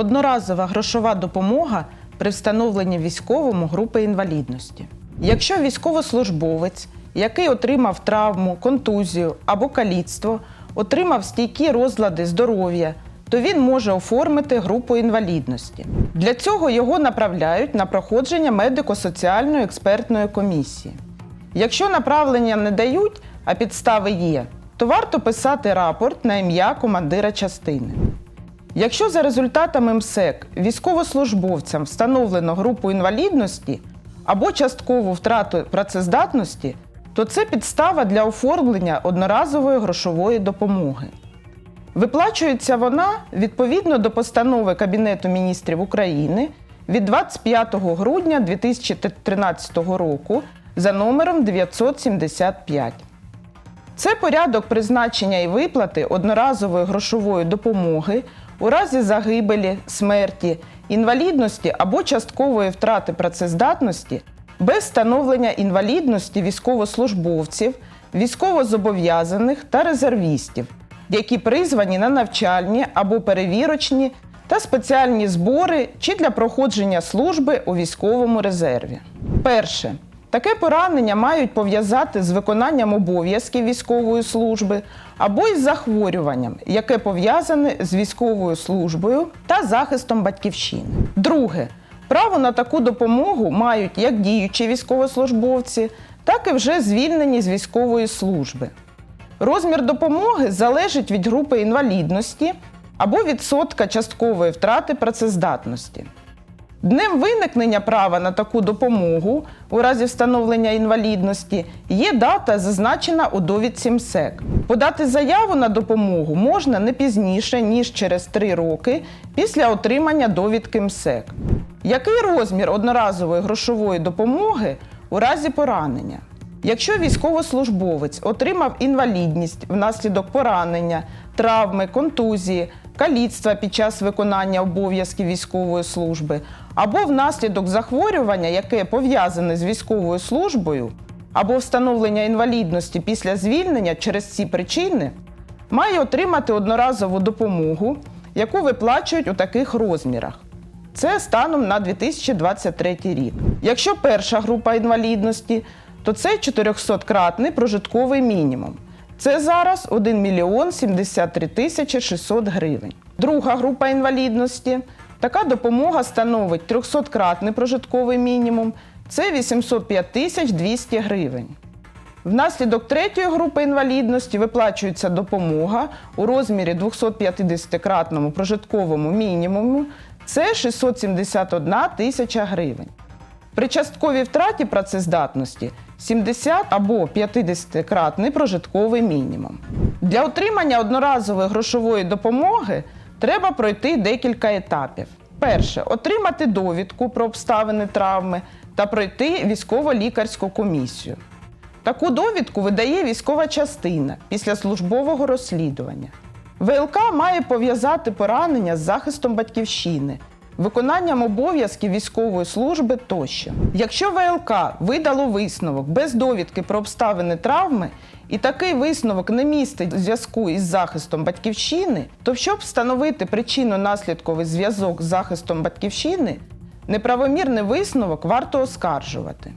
одноразова грошова допомога при встановленні військовому групи інвалідності. Якщо військовослужбовець, який отримав травму, контузію або каліцтво, отримав стійкі розлади здоров'я, то він може оформити групу інвалідності. Для цього його направляють на проходження медико-соціальної експертної комісії. Якщо направлення не дають, а підстави є, то варто писати рапорт на ім'я командира частини. Якщо за результатами МСЕК військовослужбовцям встановлено групу інвалідності або часткову втрату працездатності, то це підстава для оформлення одноразової грошової допомоги. Виплачується вона відповідно до постанови Кабінету міністрів України від 25 грудня 2013 року за номером 975. Це порядок призначення і виплати одноразової грошової допомоги у разі загибелі, смерті, інвалідності або часткової втрати працездатності без встановлення інвалідності військовослужбовців, військовозобов'язаних та резервістів, які призвані на навчальні або перевірочні та спеціальні збори чи для проходження служби у військовому резерві. Перше. Таке поранення мають пов'язати з виконанням обов'язків військової служби або із захворюванням, яке пов'язане з військовою службою та захистом батьківщини. Друге. Право на таку допомогу мають як діючі військовослужбовці, так і вже звільнені з військової служби. Розмір допомоги залежить від групи інвалідності або відсотка часткової втрати працездатності. Днем виникнення права на таку допомогу у разі встановлення інвалідності є дата, зазначена у довідці МСЕК. Подати заяву на допомогу можна не пізніше, ніж через 3 роки після отримання довідки МСЕК. Який розмір одноразової грошової допомоги у разі поранення? Якщо військовослужбовець отримав інвалідність внаслідок поранення, травми, контузії, каліцтва під час виконання обов'язків військової служби, або внаслідок захворювання, яке пов'язане з військовою службою, або встановлення інвалідності після звільнення через ці причини, має отримати одноразову допомогу, яку виплачують у таких розмірах. Це станом на 2023 рік. Якщо перша група інвалідності, то це 400-кратний прожитковий мінімум. Це зараз 1 мільйон 73 тисячі 600 гривень. Друга група інвалідності. Така допомога становить 300-кратний прожитковий мінімум. Це 805 тисяч 200 гривень. Внаслідок третьої групи інвалідності виплачується допомога у розмірі 250-кратному прожитковому мінімуму. Це 671 тисяча гривень. При частковій втраті працездатності 70 або 50-кратний прожитковий мінімум. Для отримання одноразової грошової допомоги треба пройти декілька етапів. Перше отримати довідку про обставини травми та пройти військово-лікарську комісію. Таку довідку видає військова частина після службового розслідування. ВЛК має пов'язати поранення з захистом батьківщини, виконанням обов'язків військової служби тощо. Якщо ВЛК видало висновок без довідки про обставини травми, і такий висновок не містить зв'язку із захистом батьківщини, то щоб встановити причинно-наслідковий зв'язок з захистом батьківщини, неправомірний висновок варто оскаржувати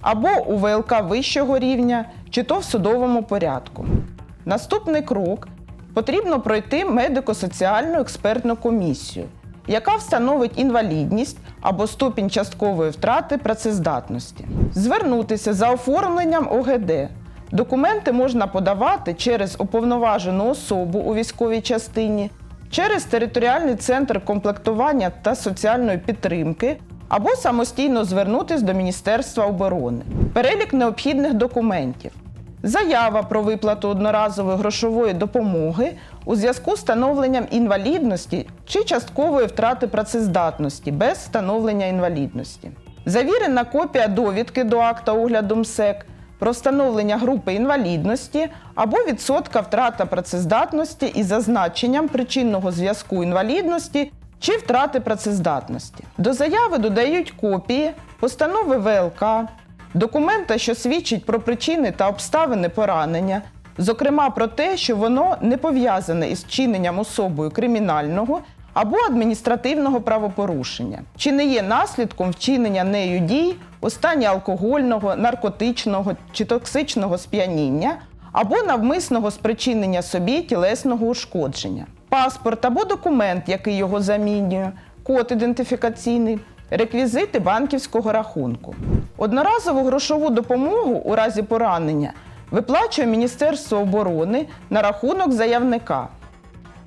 або у ВЛК вищого рівня, чи то в судовому порядку. Наступний крок потрібно пройти медико-соціальну експертну комісію, яка встановить інвалідність або ступінь часткової втрати працездатності. Звернутися за оформленням ОГД. Документи можна подавати через уповноважену особу у військовій частині, через територіальний центр комплектування та соціальної підтримки або самостійно звернутися до Міністерства оборони. Перелік необхідних документів. Заява про виплату одноразової грошової допомоги у зв'язку з встановленням інвалідності чи часткової втрати працездатності без встановлення інвалідності. Завірена копія довідки до акта огляду МСЕК про встановлення групи інвалідності або відсотка втрата працездатності із зазначенням причинного зв'язку інвалідності чи втрати працездатності. До заяви додають копії постанови ВЛК, документа, що свідчить про причини та обставини поранення, зокрема про те, що воно не пов'язане із вчиненням особою кримінального або адміністративного правопорушення, чи не є наслідком вчинення нею дій у алкогольного, наркотичного чи токсичного сп'яніння або навмисного спричинення собі тілесного ушкодження. Паспорт або документ, який його замінює, код ідентифікаційний, реквізити банківського рахунку. Одноразову грошову допомогу у разі поранення виплачує Міністерство оборони на рахунок заявника.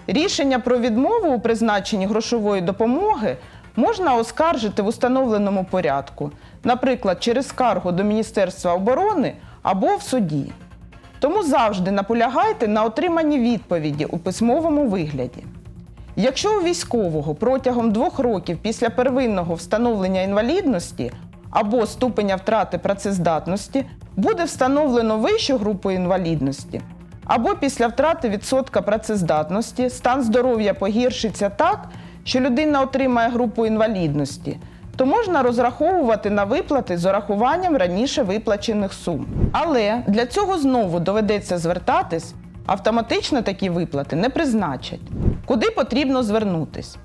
Рішення про відмову у призначенні грошової допомоги можна оскаржити в установленому порядку, наприклад, через скаргу до Міністерства оборони або в суді. Тому завжди наполягайте на отриманні відповіді у письмовому вигляді. Якщо у військового протягом двох років після первинного встановлення інвалідності або ступеня втрати працездатності буде встановлено вищу групу інвалідності, або після втрати відсотка працездатності стан здоров'я погіршиться так, що людина отримає групу інвалідності, то можна розраховувати на виплати з урахуванням раніше виплачених сум. Але для цього знову доведеться звертатись, автоматично такі виплати не призначать. Куди потрібно звернутись?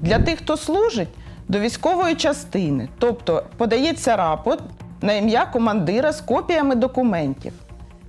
Для тих, хто служить, до військової частини, тобто подається рапорт на ім'я командира з копіями документів.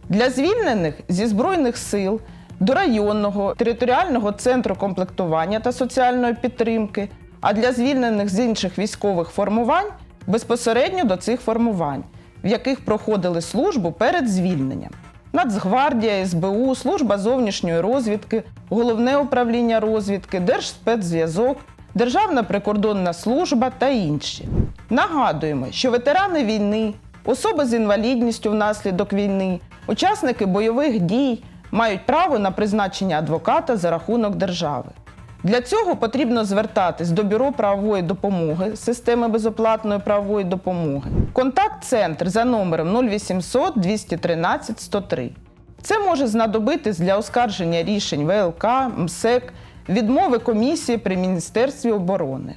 Для звільнених зі Збройних сил до районного територіального центру комплектування та соціальної підтримки, а для звільнених з інших військових формувань безпосередньо до цих формувань, в яких проходили службу перед звільненням. Нацгвардія, СБУ, Служба зовнішньої розвідки, Головне управління розвідки, Держспецзв'язок, Державна прикордонна служба та інші. Нагадуємо, що ветерани війни, особи з інвалідністю внаслідок війни, учасники бойових дій мають право на призначення адвоката за рахунок держави. Для цього потрібно звертатись до Бюро правової допомоги системи безоплатної правової допомоги. Контакт-центр за номером 0800 213 103. Це може знадобитись для оскарження рішень ВЛК, МСЕК, відмови комісії при Міністерстві оборони.